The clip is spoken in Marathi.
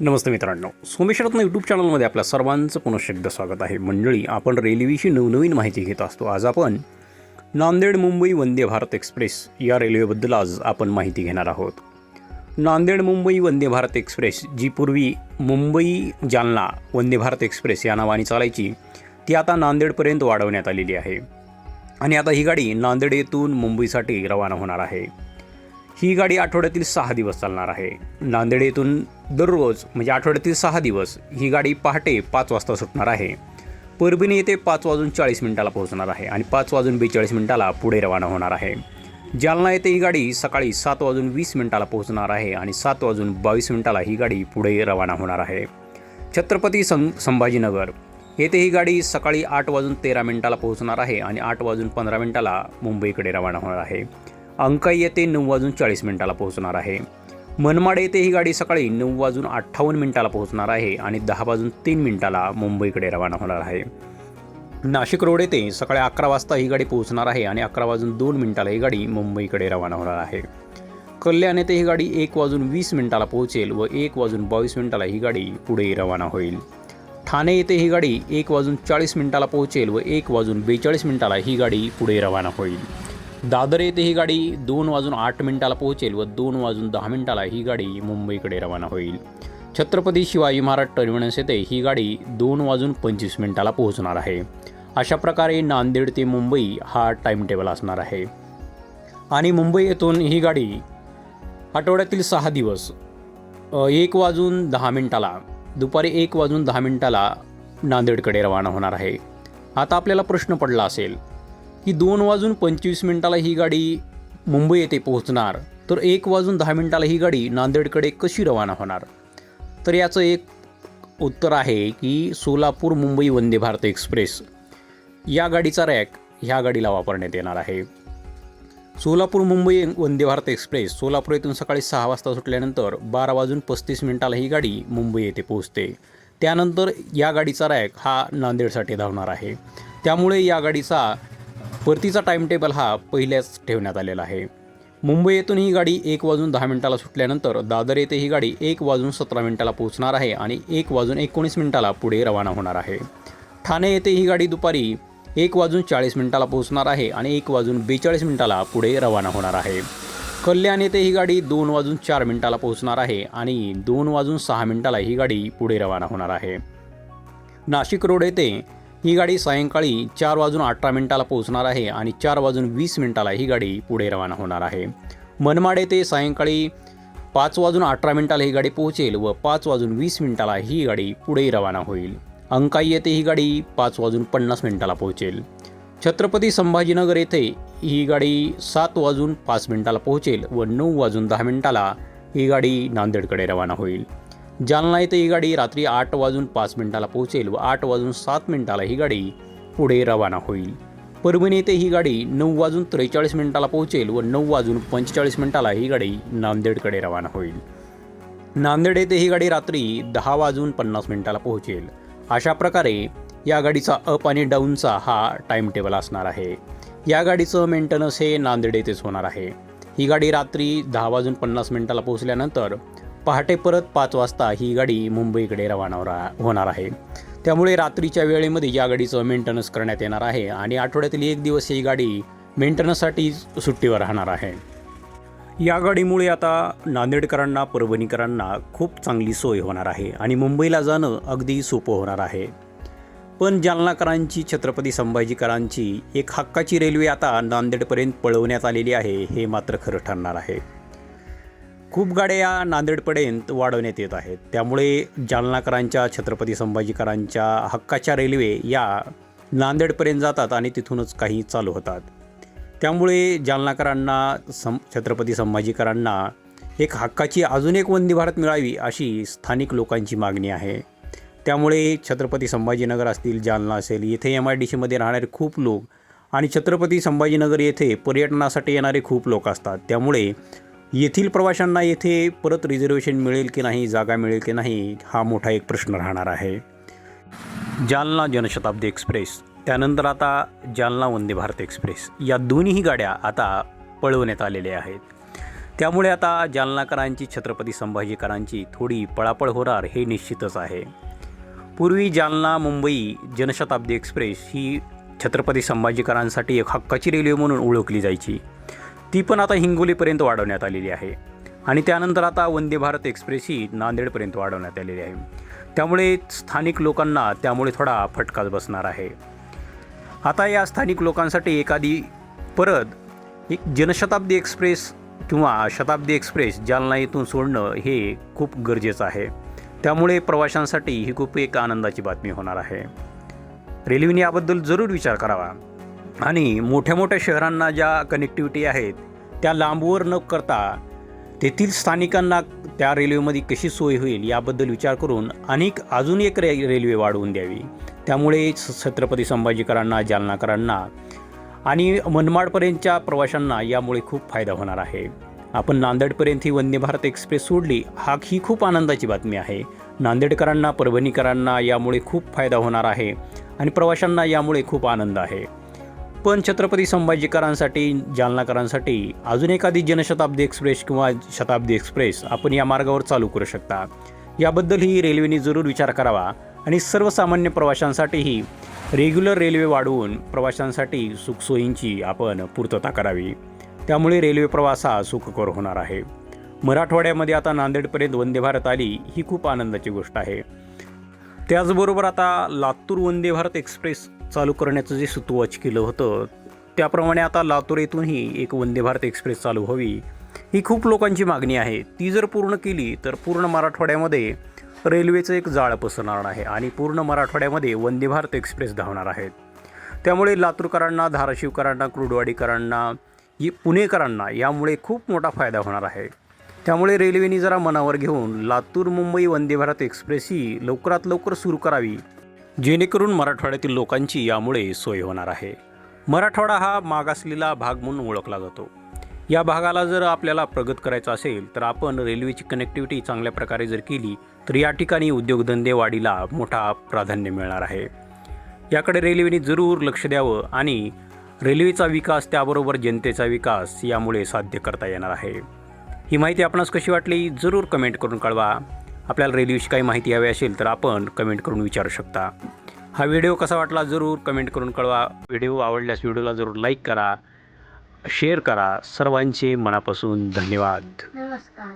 नमस्ते मित्रांनो. सोमेश्वरत्न यूट्यूब चॅनलमध्ये आपल्या सर्वांचं पुनश्च एकदा स्वागत आहे. मंडळी आपण रेल्वेची नवनवीन माहिती घेत असतो. आज आपण नांदेड मुंबई वंदे भारत एक्सप्रेस या रेल्वेबद्दल आज आपण माहिती घेणार आहोत. नांदेड मुंबई वंदे भारत एक्सप्रेस जी पूर्वी मुंबई जालना वंदे भारत एक्सप्रेस या नावाने चालायची ती आता नांदेडपर्यंत वाढवण्यात आलेली आहे. आणि आता ही गाडी नांदेड येथून मुंबईसाठी रवाना होणार आहे. ही गाडी आठवड्यातील सहा दिवस चालणार आहे. नांदेड येथून दररोज म्हणजे आठवड्यातील सहा दिवस ही गाडी पहाटे पाच वाजता सुटणार आहे. परभणी येथे पाच वाजून चाळीस मिनिटाला पोहोचणार आहे आणि पाच वाजून बेचाळीस मिनिटाला पुढे रवाना होणार आहे. जालना येथे ही गाडी सकाळी सात वाजून वीस मिनिटाला पोहोचणार आहे आणि सात वाजून बावीस मिनिटाला ही गाडी पुढे रवाना होणार आहे. छत्रपती सं संभाजीनगर येथे ही गाडी सकाळी आठ वाजून तेरा मिनिटाला पोहोचणार आहे आणि आठ वाजून पंधरा मिनिटाला मुंबईकडे रवाना होणार आहे. अंकाई येथे नऊ वाजून चाळीस मिनिटाला पोहोचणार आहे. मनमाड येथे ही गाडी सकाळी नऊ वाजून अठ्ठावन्न मिनिटाला पोहोचणार आहे आणि दहा वाजून तीन मिनिटाला मुंबईकडे रवाना होणार आहे. नाशिक रोड येथे सकाळी अकरा वाजता ही गाडी पोहोचणार आहे आणि अकरा वाजून दोन मिनिटाला ही गाडी मुंबईकडे रवाना होणार आहे. कल्याण येथे ही गाडी एक वाजून वीस मिनिटाला पोहोचेल व एक वाजून बावीस मिनिटाला ही गाडी पुढे रवाना होईल. ठाणे येथे ही गाडी एक वाजून चाळीस मिनिटाला पोहोचेल व एक वाजून बेचाळीस मिनिटाला ही गाडी पुढे रवाना होईल. दादर येथे ही गाडी दोन वाजून आठ मिनिटाला पोहोचेल व दोन वाजून दहा मिनिटाला ही गाडी मुंबईकडे रवाना होईल. छत्रपती शिवाजी महाराज टर्मिनस येथे ही गाडी दोन वाजून पंचवीस मिनिटाला पोहोचणार आहे. अशा प्रकारे नांदेड ते मुंबई हा टाईम टेबल असणार आहे. आणि मुंबई येथून ही गाडी आठवड्यातील सहा दिवस एक वाजून दहा मिनिटाला दुपारी एक वाजून दहा मिनिटाला नांदेडकडे रवाना होणार आहे. आता आपल्याला प्रश्न पडला असेल की दोन वाजून पंचवीस मिनिटाला ही गाडी मुंबई येथे पोहोचणार. तर एक वाजून दहा मिनिटाला ही गाडी नांदेडकडे कशी रवाना होणार? तर याचं एक उत्तर आहे की सोलापूर मुंबई वंदे भारत एक्सप्रेस. या गाडीचा रॅक ह्या गाडीला वापरण्यात येणार आहे. सोलापूर मुंबई वंदे भारत एक्सप्रेस सोलापूर येथून सकाळी सहा वाजता सुटल्यानंतर बारा वाजून पस्तीस मिनिटाला ही गाडी मुंबई येथे पोहोचते. त्यानंतर या गाडीचा रॅक हा नांदेडसाठी धावणार आहे. त्यामुळे या गाडीचा परतीचा टाइमटेबल हा पहिल्याच ठेवण्यात आलेला आहे. मुंबई येथून ही गाडी एक वाजून दहा मिनिटाला सुटल्यानंतर दादर येथे ही गाडी एक वाजून सतरा मिनिटाला पोहोचणार आहे आणि एक वाजून एकोणीस मिनिटाला पुढे रवाना होणार आहे. ठाणे येथे ही गाडी दुपारी एक वाजून चाळीस मिनिटाला पोहोचणार आहे आणि एक वाजून बेचाळीस मिनिटाला पुढे रवाना होणार आहे. कल्याण येथे ही गाडी दोन वाजून चार मिनिटाला पोहोचणार आहे आणि दोन वाजून सहा मिनिटाला ही गाडी पुढे रवाना होणार आहे. नाशिक रोड येथे ही गाडी सायंकाळी चार वाजून अठरा मिनिटाला पोहोचणार आहे आणि चार वाजून वीस मिनिटाला ही गाडी पुढे रवाना होणार आहे. मनमाड येथे सायंकाळी पाच वाजून अठरा मिनिटाला ही गाडी पोहोचेल व पाच वाजून वीस मिनिटाला ही गाडी पुढे रवाना होईल. अंकाई येथे ही गाडी पाच वाजून पन्नास मिनिटाला पोहोचेल. छत्रपती संभाजीनगर येथे ही गाडी सात वाजून पाच मिनिटाला पोहोचेल व नऊ वाजून दहा मिनिटाला ही गाडी नांदेडकडे रवाना होईल. जालना इथं ही गाडी रात्री आठ वाजून पाच मिनिटाला पोहोचेल व आठ वाजून सात मिनिटाला ही गाडी पुढे रवाना होईल. परभणी येथे ही गाडी नऊ वाजून त्रेचाळीस मिनिटाला पोहोचेल व नऊ वाजून पंचेचाळीस मिनिटाला ही गाडी नांदेडकडे रवाना होईल. नांदेड येथे ही गाडी रात्री दहा वाजून पन्नास मिनिटाला पोहोचेल. अशा प्रकारे या गाडीचा अप आणि डाऊनचा हा टाईम टेबल असणार आहे. या गाडीचं मेंटेनन्स हे नांदेड येथेच होणार आहे. ही गाडी रात्री दहा वाजून पन्नास मिनिटाला पोहोचल्यानंतर पहाटे परत पाच वाजता ही गाडी मुंबईकडे रवाना होणार आहे. त्यामुळे रात्रीच्या वेळेमध्ये या गाडीचं मेंटेनन्स करण्यात येणार आहे आणि आठवड्यातील एक दिवस ही गाडी मेंटेनन्ससाठी सुट्टीवर राहणार आहे. या गाडीमुळे आता नांदेडकरांना परभणीकरांना खूप चांगली सोय होणार आहे आणि मुंबईला जाणं अगदी सोपं होणार आहे. पण जालनाकरांची छत्रपती संभाजीकरांची एक हक्काची रेल्वे आता नांदेडपर्यंत पळवण्यात आलेली आहे हे मात्र खरं ठरणार आहे. खूप गाड्या या नांदेडपर्यंत वाढवण्यात येत आहेत. त्यामुळे जालनाकरांच्या छत्रपती संभाजीकरांच्या हक्काच्या रेल्वे या नांदेडपर्यंत जातात आणि तिथूनच काही चालू होतात. त्यामुळे जालनाकरांना सं छत्रपती संभाजीकरांना एक हक्काची अजून एक वंदे भारत मिळावी अशी स्थानिक लोकांची मागणी आहे. त्यामुळे छत्रपती संभाजीनगर असतील जालना असेल येथे एम आय डी सीमध्ये राहणारे खूप लोक आणि छत्रपती संभाजीनगर येथे पर्यटनासाठी येणारे खूप लोक असतात. त्यामुळे येथील प्रवाशांना येथे परत रिझर्वेशन मिळेल की नाही जागा मिळेल की नाही हा मोठा एक प्रश्न राहणार आहे. जालना जनशताब्दी एक्सप्रेस त्यानंतर आता जालना वंदे भारत एक्सप्रेस या दोन्ही गाड्या आता पळवण्यात आलेल्या आहेत. त्यामुळे आता जालनाकरांची छत्रपती संभाजीकरांची थोडी पळापळ होणार हे निश्चितच आहे. पूर्वी जालना मुंबई जनशताब्दी एक्सप्रेस ही छत्रपती संभाजीकरांसाठी एक हक्काची रेल्वे म्हणून ओळखली जायची. ती पण आता हिंगोलीपर्यंत वाढवण्यात आलेली आहे. आणि त्यानंतर आता वंदे भारत एक्सप्रेस ही नांदेडपर्यंत वाढवण्यात आलेली आहे. त्यामुळे स्थानिक लोकांना त्यामुळे थोडा फटकाच बसणार आहे. आता या स्थानिक लोकांसाठी एखादी परत एक जनशताब्दी एक्सप्रेस किंवा शताब्दी एक्सप्रेस जालना येथून सोडणं हे खूप गरजेचं आहे. त्यामुळे प्रवाशांसाठी ही खूप एक आनंदाची बातमी होणार आहे. रेल्वेने याबद्दल जरूर विचार करावा. आणि मोठ्या मोठ्या शहरांना ज्या कनेक्टिव्हिटी आहेत त्या लांबवर न करता तेथील स्थानिकांना त्या रेल्वेमध्ये कशी सोय होईल याबद्दल विचार करून अनेक अजून एक रे रेल्वे वाढवून द्यावी. त्यामुळे छत्रपती संभाजीकरांना जालनाकरांना आणि मनमाडपर्यंतच्या प्रवाशांना यामुळे खूप फायदा होणार आहे. आपण नांदेडपर्यंत ही वंदे भारत एक्सप्रेस सोडली हा ही खूप आनंदाची बातमी आहे. नांदेडकरांना परभणीकरांना यामुळे खूप फायदा होणार आहे आणि प्रवाशांना यामुळे खूप आनंद आहे. पण छत्रपती संभाजीकरांसाठी जालनाकरांसाठी अजून एखादी जनशताब्दी एक्सप्रेस किंवा शताब्दी एक्सप्रेस आपण या मार्गावर चालू करू शकता. याबद्दलही रेल्वेने जरूर विचार करावा आणि सर्वसामान्य प्रवाशांसाठीही रेग्युलर रेल्वे वाढवून प्रवाशांसाठी सुखसोयींची आपण पूर्तता करावी. त्यामुळे रेल्वे प्रवास हा सुखकर होणार आहे. मराठवाड्यामध्ये आता नांदेडपर्यंत वंदे भारत आली ही खूप आनंदाची गोष्ट आहे. त्याचबरोबर आता लातूर वंदे भारत एक्सप्रेस चालू करण्याचं जे सुतोवाच केलं होतं त्याप्रमाणे आता लातूर येथूनही एक वंदे भारत एक्सप्रेस चालू हवी ही खूप लोकांची मागणी आहे. ती जर पूर्ण केली तर पूर्ण मराठवाड्यामध्ये रेल्वेचं एक जाळ पसरणार आहे आणि पूर्ण मराठवाड्यामध्ये वंदे भारत एक्सप्रेस धावणार आहेत त्यामुळे लातूरकरांना धाराशिवकरांना क्रुडवाडीकरांना पुणेकरांना यामुळे खूप मोठा फायदा होणार आहे. त्यामुळे रेल्वेने जरा मनावर घेऊन लातूर मुंबई वंदे भारत एक्सप्रेस ही लवकरात लवकर सुरू करावी जेणेकरून मराठवाड्यातील लोकांची यामुळे सोय होणार आहे. मराठवाडा हा मागासलेला भाग म्हणून ओळखला जातो. या भागाला जर आपल्याला प्रगत करायचं असेल तर आपण रेल्वेची कनेक्टिव्हिटी चांगल्या प्रकारे जर केली तर या ठिकाणी उद्योगधंदे वाढीला मोठा प्राधान्य मिळणार आहे. याकडे रेल्वेने जरूर लक्ष द्यावं आणि रेल्वेचा विकास त्याबरोबर जनतेचा विकास यामुळे साध्य करता येणार आहे. ही माहिती आपणास कशी वाटली जरूर कमेंट करून कळवा. आपल्याला रेल्वेची काही माहिती हवी असेल तर आपण कमेंट करून विचारू शकता. हा व्हिडिओ कसा वाटला जरूर कमेंट करून कळवा. व्हिडिओ आवडल्यास व्हिडिओला जरूर लाईक करा शेअर करा. सर्वांचे मनापासून धन्यवाद. नमस्कार.